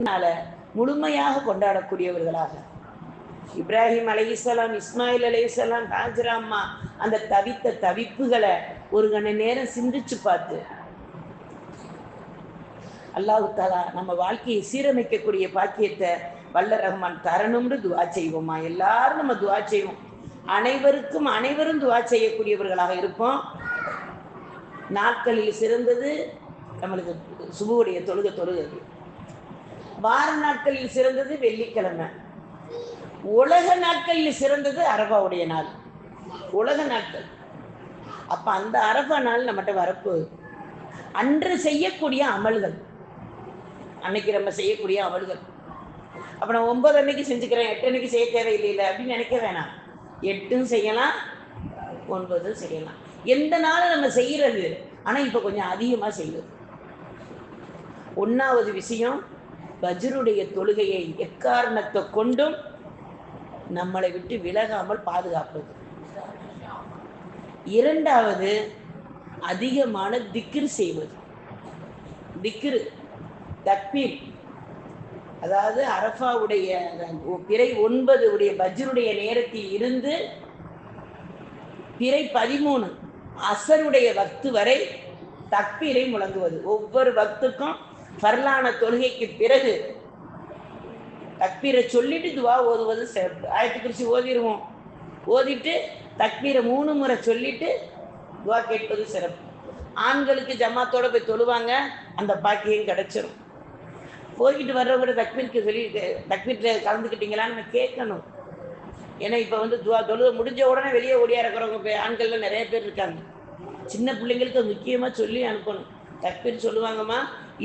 அதனால முழுமையாக கொண்டாடக்கூடியவர்களாக. இப்ராஹிம் அலைஹிஸ்ஸலாம் இஸ்மாயில் அலைஹிஸ்ஸலாம் ஹாஜராம்மா அந்த தவித்த தவிப்புகளை ஒரு கண நேரம் சிந்திச்சு பார்த்து அல்லாஹு தாலா நம்ம வாழ்க்கையை சீரமைக்கக்கூடிய பாக்கியத்தை வல்ல ரஹ்மான் தரணும்னு துவா செய்வோமா? எல்லாரும் நம்ம துவா செய்வோம். அனைவருக்கும் அனைவரும் துவா செய்யக்கூடியவர்களாக இருப்போம். நாட்களில் சிறந்தது நம்மளுக்கு சுபுவுடைய தொழுக தொழுகிறது வார நாட்களில் சிறந்தது வெள்ளிக்கிழமை. உலக நாட்களில் சிறந்தது அரபாவுடைய நாள். உலக நாட்கள். அப்ப அந்த அரபா நாள் நம்மகிட்ட வரப்போகுது அன்று செய்யக்கூடிய அமல்கள். அன்னைக்கு நம்ம செய்யக்கூடிய அமல்கள். அப்ப நான் ஒன்பது அன்னைக்கு செஞ்சுக்கிறேன் எட்டு அன்னைக்கு செய்ய தேவையில்லை அப்படின்னு நினைக்க வேணாம். எட்டும் செய்யலாம் ஒன்பதும் செய்யலாம். எந்த நாளும் நம்ம செய்யறது? ஆனா இப்ப கொஞ்சம் அதிகமா செய்யுது ஒன்னாவது விஷயம் பஜ்ருடைய தொழுகையை எக்காரணத்தை கொண்டும் நம்மளை விட்டு விலகாமல் பாதுகாப்பது. இரண்டாவது அதிகமான திக்ரு செய்வது. திக்ரு தக்பீர். அதாவது அரஃபாவுடைய பிறை ஒன்பது உடைய பஜ்ருடைய நேரத்தில் இருந்து பிறை பதிமூணு அசருடைய வக்து வரை தக்பீரை முழங்குவது. ஒவ்வொரு வக்துக்கும் ஃபர்லான தொழுகைக்கு பிறகு தக்பீரை சொல்லிட்டு துவா ஓதுவது சிறப்பு. ஆயத்து குறிச்சி ஓதிடுவோம் ஓதிட்டு தக்பீரை மூணு முறை சொல்லிட்டு துவா கேட்பது சிறப்பு. ஆண்களுக்கு ஜமாத்தோட போய் தொழுவாங்க அந்த பாக்கியம் கிடைச்சிரும். போய்கிட்டு வர்றவங்க தக்பீருக்கு சொல்லி தக்பீரில் கலந்துக்கிட்டீங்களான்னு நம்ம கேட்கணும். ஏன்னா இப்போ வந்து துவா தொழுக முடிஞ்ச உடனே வெளியே ஓடியா இருக்கிறவங்க போய் ஆண்கள்ல நிறைய பேர் இருக்காங்க. சின்ன பிள்ளைங்களுக்கு முக்கியமாக சொல்லி அனுப்பணும். தக்பீர் சொல்லுவாங்கம்மா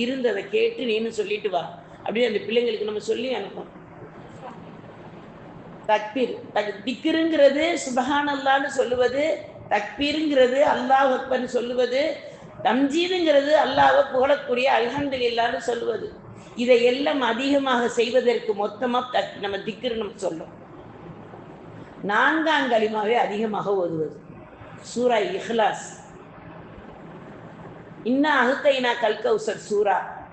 இருந்ததை கேட்டு நீனு சொல்லிட்டு வா. அப்படின்னு அந்த பிள்ளைங்களுக்கு நம்ம சொல்லி அனுப்போம் தக்பீர் தக் திக்ருங்கிறது சுபஹான் அல்லான்னு சொல்லுவது தக்பீருங்கிறது அல்லாஹ் அக்பர்னு சொல்லுவது தம்ஜீதுங்கிறது அல்லாவை புகழக்கூடிய அல்ஹம்துலில்லான்னு சொல்லுவது. இதை எல்லாம் அதிகமாக செய்வதற்கு மொத்தமாக தக் நம்ம திக்ரு நம்ம சொல்லும் நான்காம் களிமாவே அதிகமாக ஓதுவது. சூரா இஹ்லாஸ். இன்னா அகுத்தைனா கல்கௌசர் சூரா.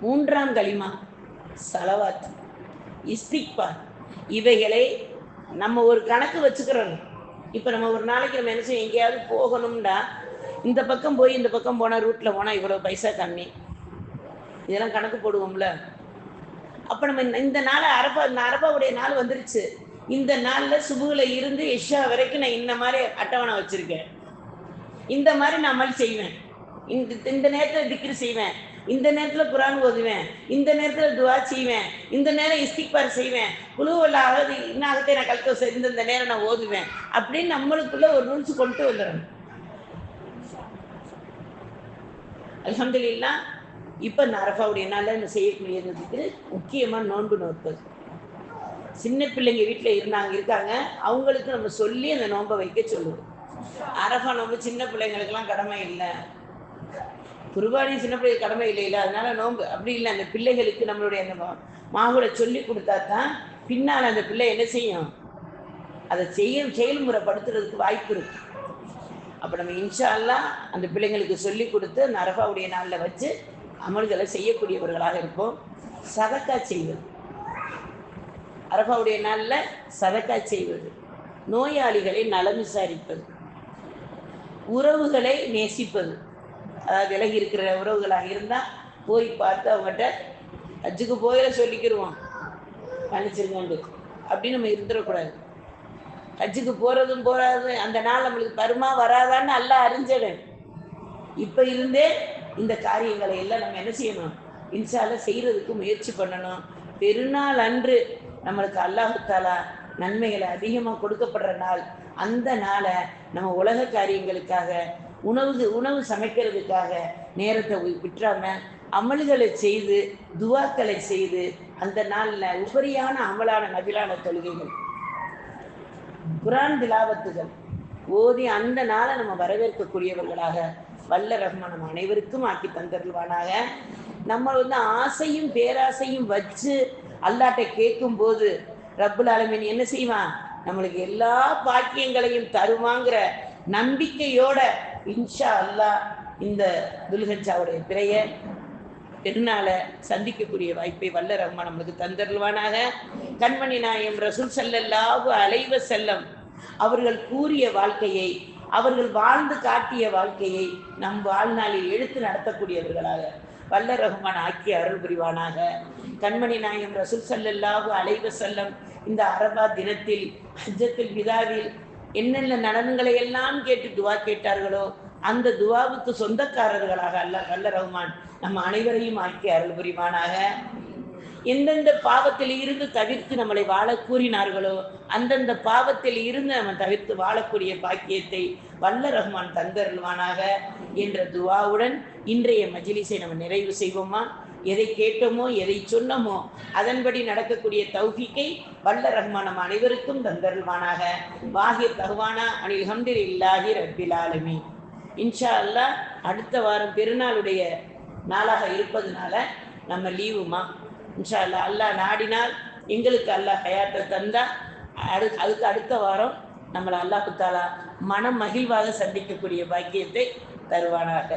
மூன்றாம் களிமா சலவாத். இஸ்திக்பார் இவைகளை நம்ம ஒரு கணக்கு வச்சுக்கிறோம். இப்போ நம்ம ஒரு நாளைக்கு நம்ம என்ன செய்யும் எங்கேயாவது போகணும்னா இந்த பக்கம் போய் இந்த பக்கம் போனால் ரூட்டில் போனால் இவ்வளோ பைசா கம்மி. இதெல்லாம் கணக்கு போடுவோம்ல. அப்போ நம்ம இந்த- இந்த நாள் அரபா இந்த அரபாவுடைய நாள் வந்துருச்சு. இந்த நாளில் சுபுவில் இருந்து எஷா வரைக்கும் நான் இந்த மாதிரி அட்டவணை வச்சுருக்கேன். இந்த மாதிரி நான் அமல் செய்வேன். இந்த இந்த நேரத்தில் திக்ரு செய்வேன். இந்த நேரத்தில் குரான் ஓதுவேன். இந்த நேரத்தில் துவா செய்வேன். இந்த நேரம் இஸ்திக்பார் செய்வேன். குழுவில் குழுவலாக இன்னாகத்தை நான் கழுத்த இந்த இந்த நேரம் நான் ஓதுவேன். அப்படின்னு நம்மளுக்குள்ள ஒரு ரூல்ஸ் கொண்டு வந்துடணும். அல்ஹம்துலில்லாஹ் இப்போ இந்த அரஃபாவுடைய நாளில் இந்த செய்யக்கூடியதுக்கு முக்கியமாக நோன்பு நோற்பது சின்ன பிள்ளைங்க வீட்டில் இருந்தாங்க இருக்காங்க அவங்களுக்கு நம்ம சொல்லி அந்த நோன்பை வைக்க சொல்லுவோம். அரஃபா நோன்பு சின்ன பிள்ளைங்களுக்கெல்லாம் கடமை இல்லை. குருபானி சின்ன பிள்ளைங்க கடமை இல்லை இல்லை. அதனால நோன்பு அப்படி இல்லை. அந்த பிள்ளைகளுக்கு நம்மளுடைய அந்த மா- சொல்லி கொடுத்தா தான் பின்னால் அந்த பிள்ளை என்ன செய்யும்? அதை செய்ய செயல்முறைப்படுத்துறதுக்கு வாய்ப்பு இருக்கு. அப்போ நம்ம இன்ஷால்லாம் அந்த பிள்ளைங்களுக்கு சொல்லி கொடுத்து அந்த அரபாவுடைய நாளில் வச்சு அமல்களை செய்யக்கூடியவர்களாக இருப்போம். சதக்கா செய்வது. அரபாவுடைய நாளில் சதக்கா செய்வது. நோயாளிகளை நலம் விசாரிப்பது. உறவுகளை நேசிப்பது. அதாவது விலகி இருக்கிற உறவுகளாக இருந்தால் போய் பார்த்து அவங்ககிட்ட அஜுக்கு போயில சொல்லிக்கிருவோம். மன்னிச்சிருங்கண்டு. அப்படின்னு நம்ம இருந்துடக்கூடாது. ஹஜ்ஜுக்கு போகிறதும் போகாது அந்த நாள் நம்மளுக்கு வருமா வராதான்னு நல்லா அறிஞ்சிடும் இப்போ இருந்தே இந்த காரியங்களை எல்லாம் நம்ம என்ன செய்யணும்? இன்சால செய்கிறதுக்கு முயற்சி பண்ணணும். பெருநாள் அன்று நம்மளுக்கு அல்லாஹு தாலா நன்மைகளை அதிகமாக கொடுக்கப்படுற நாள். அந்த நாளை நம்ம உலக காரியங்களுக்காக உணவு உணவு சமைக்கிறதுக்காக நேரத்தை விட்டுறாம அமல்களை செய்து துவாக்களை செய்து அந்த நாளில் உபரியான அமலான நபிலான தொழுகைகள். குரான் திலாவத்துகள். ஓதி அந்த நாளை நம்ம வரவேற்கக்கூடியவர்களாக வல்ல ரஹ்மான் நம்ம அனைவருக்கும் ஆக்கி தந்தருவானாக நம்ம வந்து ஆசையும் பேராசையும் வச்சு அல்லாட்ட கேட்கும் போது ரப்புல் ஆலமீன் என்ன செய்வான்? நம்மளுக்கு எல்லா பாக்கியங்களையும் தருவாங்கிற நம்பிக்கையோட இன்ஷா அல்லாஹ் இந்த துல்ஹஜாவுடைய பிறைய பெருநாளை சந்திக்கக்கூடிய வாய்ப்பை வல்ல ரஹ்மான் நம்மளுக்கு தந்தருள்வானாக. கண்மணி நாயம் ரசூல் செல்லல்லாவு அலைவ செல்லம் அவர்கள் கூறிய வாழ்க்கையை அவர்கள் வாழ்ந்து காட்டிய வாழ்க்கையை நம் வாழ்நாளில் எடுத்து நடத்தக்கூடியவர்களாக வல்ல ரகுமான் ஆக்கி அருள் புரிவானாக. கண்மணி நாயம் ரசூல் சல்லல்லாஹு அலைவ செல்லம் இந்த அரபா தினத்தில் ஹஜ்ஜத்துல் விதாவில் என்னென்ன நலன்களை எல்லாம் கேட்டு துவா கேட்டார்களோ அந்த துவாவுக்கு சொந்தக்காரர்களாக அல்லாஹ் வல்ல ரகுமான் நம்ம அனைவரையும் ஆக்கி அருள் புரிவானாக. எந்தெந்த பாவத்தில் இருந்து தவிர்த்து நம்மளை வாழ கூறினார்களோ அந்தந்த பாவத்தில் இருந்து நம்ம தவிர்த்து வாழக்கூடிய பாக்கியத்தை வல்ல ரஹ்மான் தந்தருள்வானாக என்ற துவாவுடன் இன்றைய மஜிலிசை நம்ம நிறைவு செய்வோமா? எதை கேட்டோமோ எதை சொன்னோமோ அதன்படி நடக்கக்கூடிய தௌஃபிக்கை வல்ல ரஹ்மான் நம் அனைவருக்கும் தந்தருள்வானாக. வாஹிர் தஹ்வானா அனில் ஹம்தில் இல்லாஹி ரப்பில் இன்ஷா அல்லாஹ் அடுத்த வாரம் பெருநாளுடைய நாளாக இருப்பதுனால நம்ம லீவுமா? இன்ஷா அல்லா அல்லாஹ் நாடினால் எங்களுக்கு அல்லாஹ் ஹயாத்தை தந்தால் அடு அதுக்கு அடுத்த வாரம் நம்மளை அல்லாஹ் குத்தாலா மனம் மகிழ்வாக சந்திக்கக்கூடிய பாக்கியத்தை தருவானாக.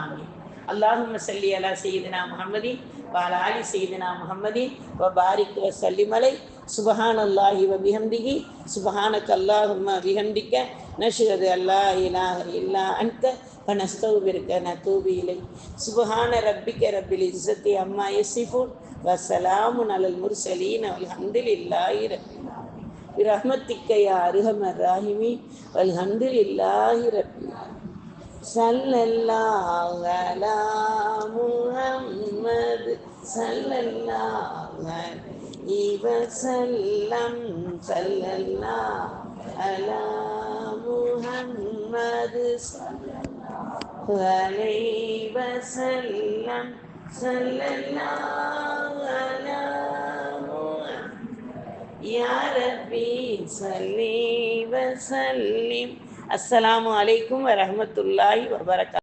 ஆமீன். அல்லாஹும் சல்லி அலா செய்தினா முகமதி வாலாலி செய்தினா முகமதி வ பாரிக் வ சல்லிமலை. சுபஹான் அல்லாஹி வ விஹந்திகி சுபஹானக் அல்லாஹும் விஹந்திக்க நஷ்ரது அல்லாஹ் இலாஹ இல்லா அன்க. வ நஸ்தௌபிருக்க ந தூபி இலை. சுபஹான ரப்பிக்க ரப்பில் இஸ்ஸத்தி அம்மா எஸ்ஸிஃபூன் வசலாம் அலல் முர்சலீன் அல்ஹம்துலில்லாஹி ரப்பில் ஆலமீன். பிரஹ்மத்திக்க யா அருஹமர் ராஹிமி அல்ஹம்துலில்லாஹி ரப்பில் ஆலமீன். சல்லல்லாஹு அலா முஹம்மது. சல்லல்லாஹு அலைஹி வஸல்லம். சல்லல்லாஹு அலா முஹம்மது. عليه وسلم صلى الله على يا ربي صلي وسلم السلام عليكم ورحمة الله وبركاته